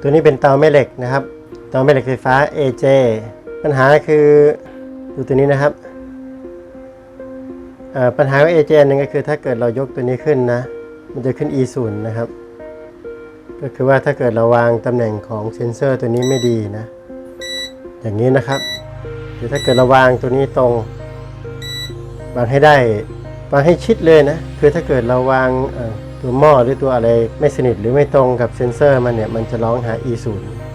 ตัวนี้เป็นเตาแม่เหล็กนะครับ เตาแม่เหล็กไฟฟ้า AJ ปัญหาคือดูตัวนี้นะครับปัญหาของ AJ อันหนึงก็คือถ้าเกิดเรายกตัวนี้ขึ้นนะ มันจะขึ้น E 0 นะครับ ก็คือว่าถ้าเกิดเราวางตำแหน่งของเซนเซอร์ตัวนี้ไม่ดีนะ อย่างนี้นะครับหรือถ้าเกิดเราวางตัวนี้ตรง วางให้ได้ วางให้ชิดเลยนะ คือถ้าเกิดเราวางอ ตัวหม้อหรือตัวอะไรไม่สนิทหรือไม่ตรงกับเซนเซอร์มันเนี่ยมันจะร้องหา E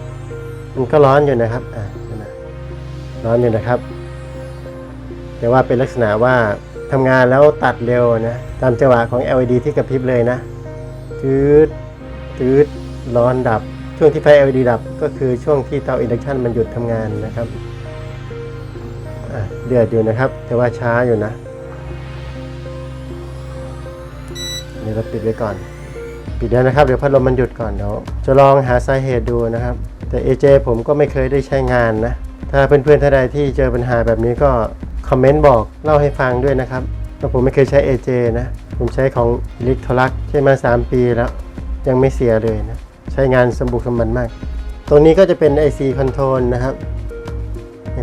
0มันก็ร้อนอยู่นะครับอะนะร้อนอยู่นะครับ แต่ว่าเป็นลักษณะว่าทำงานแล้วตัดเร็วนะตามจังหวะของ LED ที่กระพริบเลยนะตืดตืดร้อนดับ ช่วงที่ไฟ LED ดับก็คือช่วงที่เตาอินดักชันมันหยุดทำงานนะครับอะเดือดอยู่นะครับ แต่ว่าช้าอยู่นะ ดี๋ยวเราปิดไว้ก่อน ปิดแล้วนะครับ เดี๋ยวพัดลมมันหยุดก่อนเดี๋ยวจะลองหาสาเหตุดูนะครับ แต่ AJ ผมก็ไม่เคยได้ใช้งานนะ ถ้าเพื่อนๆท่านใดที่เจอปัญหาแบบนี้ก็คอมเมนต์บอกเล่าให้ฟังด้วยนะครับเพราะผมไม่เคยใช้ AJ นะ ผมใช้ของ e l e c t r o l u x ใช้มา 3 ปีแล้ว ยังไม่เสียเลยนะ ใช้งานสมบุกสมบันมาก ตรงนี้ก็จะเป็น IC Control นะครับ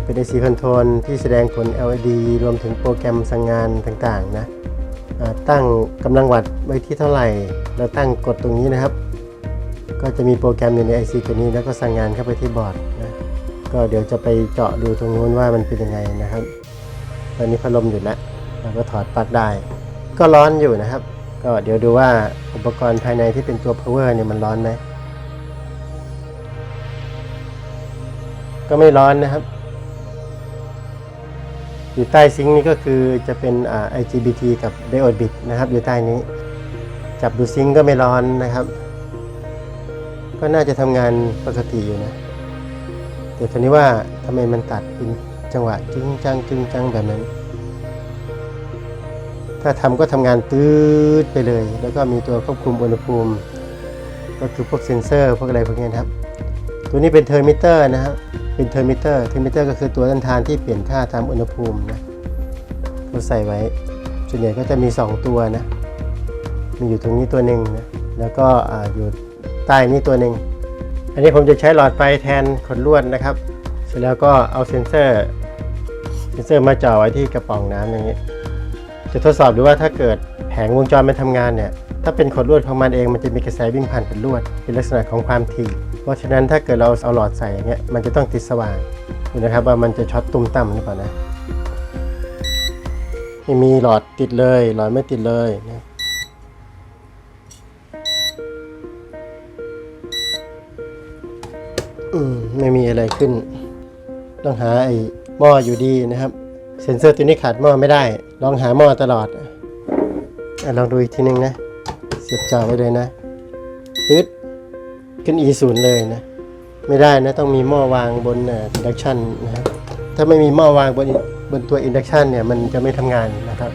เป็น IC Control ที่แสดงผล LED รวมถึงโปรแกรมสั่งงานต่างๆนะ ตั้งกำลังวัตต์ไว้ที่เท่าไหร่แล้วตั้งกดตรงนี้นะครับ ก็จะมีโปรแกรมอยู่ใน IC ตัวนี้แล้วก็สั่งงานเข้าไปที่บอร์ดนะก็เดี๋ยวจะไปเจาะดูตรงนู้นว่ามันเป็นยังไงนะครับ ตอนนี้พัดลมหยุดแล้วเราก็ถอดปลั๊กได้ ก็ร้อนอยู่นะครับ ก็เดี๋ยวดูว่าอุปกรณ์ภายในที่เป็นตัว power เนี่ยมันร้อนไหมก็ไม่ร้อนนะครับ อยู่ใต้ซิงค์นี่ก็คือจะเป็นอ่า IGBT กับ diode bit นะครับ อยู่ใต้นี้ จับดูซิงค์ก็ไม่ร้อนนะครับ ก็น่าจะทำงานปกติอยู่นะ แต่ทีนี้ว่าทำไมมันตัดเป็นจังหวะจึงจังจึงจังแบบนั้น ถ้าทำก็ทำงานตืดไปเลย แล้วก็มีตัวควบคุมอุณหภูมิ ก็คือพวกเซนเซอร์พวกอะไรพวกนี้นะครับ ตัวนี้เป็นเทอร์มิเตอร์นะครับ เป็นเทอร์มิเตอร์ เทอร์มิเตอร์ก็คือตัวต้านทานที่เปลี่ยนค่าตามอุณหภูมินะเราใส่ไว้ ส่วนใหญ่ก็จะมี 2 ตัวนะ มีอยู่ตรงนี้ตัวหนึ่งนะ แล้วก็อยู่ใต้นี้ตัวหนึ่ง อันนี้ผมจะใช้หลอดไฟแทนขนลวดนะครับ เสร็จแล้วก็เอาเซ็นเซอร์ เซ็นเซอร์มาจ่อไว้ที่กระป๋องน้ำอย่างนี้ จะทดสอบดูว่าถ้าเกิดแผงวงจรมันทำงานเนี่ย ถ้าเป็นขดลวดของมันเองมันจะมีกระแสวิ่งผ่านเป็นลวด เป็นลักษณะของความถี่ เพราะฉะนั้นถ้าเกิดเราเอาหลอดใส่อย่างเงี้ยมันจะต้องติดสว่างดูนะครับว่ามันจะช็อตตุ้มต่ำหรือเปล่านะไม่มีหลอดติดเลยหลอดไม่ติดเลยนะอืมไม่มีอะไรขึ้น ต้องหาไอ้หม้ออยู่ดีนะครับ เซ็นเซอร์ตัวนี้ขาดหม้อไม่ได้ ลองหาหม้อตลอดอลองดูอีกทีนึงนะ เสียบจ่อไว้เลยนะปึ๊ด ขึ้น E ศูนย์เลยนะ ไม่ได้นะ ต้องมีหม้อวางบนอินดักชันนะครับถ้าไม่มีหม้อวางบนบนตัวอินดักชันเนี่ยมันจะไม่ทำงานนะครับ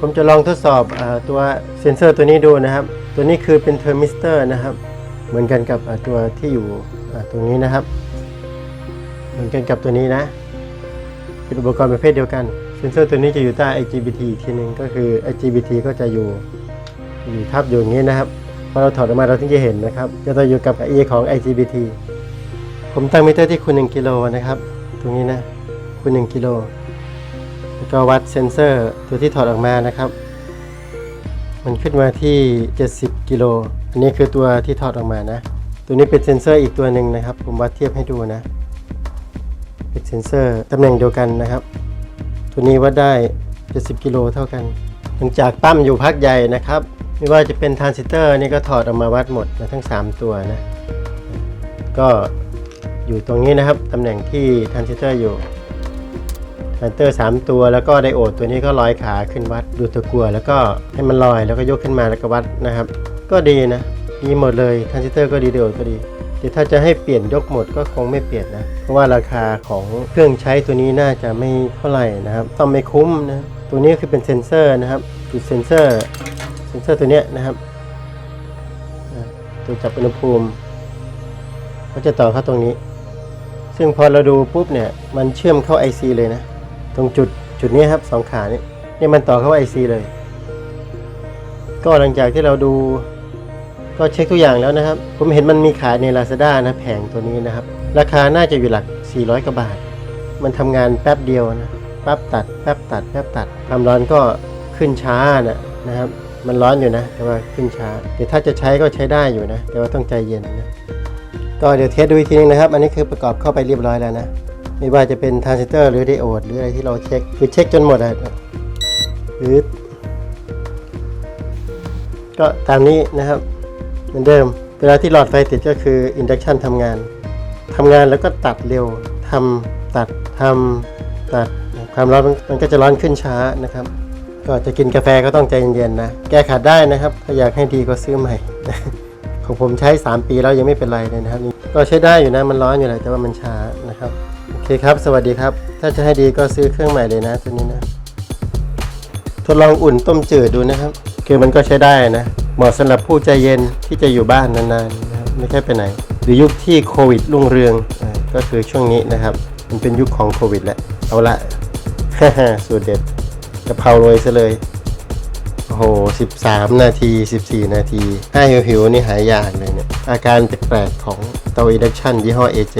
ผมจะลองทดสอบอตัวเซ็นเซอร์ตัวนี้ดูนะครับ ตัวนี้คือเป็นเทอร์มิสเตอร์นะครับ เหมือนกันกับตัวที่อยู่ตรงนี้นะครับ เหมือนกันกับตัวนี้นะ เป็นอุปกรณ์ประเภทเดียวกันเซนเซอร์ตัวนี้จะอยู่ใต้ IGBT อีกทีหนึงก็คือ IGBT ก็จะอยู่อยู่ทับอยู่อย่างนี้นะครับ อเราถอดออกมาเราถึงจะเห็นนะครับจะต้องอยู่กับ E ของ IGBT ผมตั้งมิเตอร์ที่คูณ1กิโลนะครับ ตรงนี้นะคูณ1กิโลแล้วก็วัดเซนเซอร์ตัวที่ถอดออกมานะครับ มันขึ้นมาที่ 70 กิโล อันนี้คือตัวที่ถอดออกมานะ ตัวนี้เป็นเซนเซอร์อีกตัวหนึ่งนะครับ ผมวัดเทียบให้ดูนะ เป็นเซนเซอร์ตำแหน่งเดียวกันนะครับ ตัวนี้วัดได้ 70 กิโลเท่ากันหลังจากปั้มอยู่พักใหญ่นะครับ ไม่ว่าจะเป็นทรานซิสเตอร์นี่ก็ถอดออกมาวัดหมดนะทั้ง 3 ตัวนะ ก็อยู่ตรงนี้นะครับ ตำแหน่งที่ทรานซิสเตอร์อยู่ทรานซิสเตอร์ 3 ตัวแล้วก็ไดโอดตัวนี้ก็ลอยขาขึ้นวัดดูตัวกลัว แล้วก็ให้มันลอยแล้วก็ยกขึ้นมาแล้วก็วัดนะครับ ก็ดีนะดีหมดเลยทรานซิสเตอร์ก็ดีไดโอดก็ดีแต่ถ้าจะให้เปลี่ยนยกหมดก็คงไม่เปลี่ยนนะ เพราะว่าราคาของเครื่องใช้ตัวนี้น่าจะไม่เท่าไหร่นะครับต้องไม่คุ้มนะตัวนี้คือเป็นเซนเซอร์นะครับจุดเซนเซอร์ นเซอร์ตัวเนี้ยนะครับตัวจับอุณหภูมิก็จะต่อเข้าตรงนี้ ซึ่งพอเราดูปุ๊บเนี่ยมันเชื่อมเข้า IC เลยนะ ตรงจุดจุดนี้ครับสองขานี่นี่มันต่อเข้า IC เลย ก็หลังจากที่เราดูก็เช็คทุกอย่างแล้วนะครับ ผมเห็นมันมีขายใน Lazada นะแผงตัวนี้นะครับ ราคาน่าจะอยู่หลัก 400กว่าบาท มันทำงานแป๊บเดียวนะแป๊บตัดแป๊บตัดแป๊บตัดความร้อนก็ขึ้นช้านะนะครับ มันร้อนอยู่นะ แต่ว่าขึ้นช้า เดี๋ยวถ้าจะใช้ก็ใช้ได้อยู่นะ แต่ว่าต้องใจเย็นนะ ก็เดี๋ยวเทสดูอีกทีนึงนะครับ อันนี้คือประกอบเข้าไปเรียบร้อยแล้วนะ ไม่ว่าจะเป็นทรานซิสเตอร์หรือไดโอดหรืออะไรที่เราเช็ค คือเช็คจนหมดอะหรือ ก็ตามนี้นะครับ เหมือนเดิม เวลาที่หลอดไฟติดก็คืออินดักชันทำงานทำงานแล้วก็ตัดเร็วทำตัดทำตัดความร้อนมันมันก็จะร้อนขึ้นช้านะครับ ก็จะกินกาแฟก็ต้องใจเย็นๆนะ แก้ขัดได้นะครับ ถ้าอยากให้ดีก็ซื้อใหม่ ของผมใช้ 3 ปีแล้วยังไม่เป็นไรเลยนะครับ ก็ใช้ได้อยู่นะ มันร้อนอยู่แหละแต่ว่ามันช้านะครับ โอเคครับ สวัสดีครับ ถ้าจะให้ดีก็ซื้อเครื่องใหม่เลยนะ ตัวนี้นะ ทดลองอุ่นต้มจืดดูนะครับ คือมันก็ใช้ได้นะ เหมาะสำหรับผู้ใจเย็นที่จะอยู่บ้านนานๆนะครับไม่ใช่ไปไหน หรือยุคที่โควิดรุ่งเรือง ก็คือช่วงนี้นะครับ มันเป็นยุคของโควิดแหละ เอาละสูตรเด็ด กะเพราโรยซะเลย โอ้โห13นาที14นาทีห้าหิวหิวนี่หายยากเลยเนี่ย อาการแปลกๆของเตาอินดักชันยี่ห้อ AJ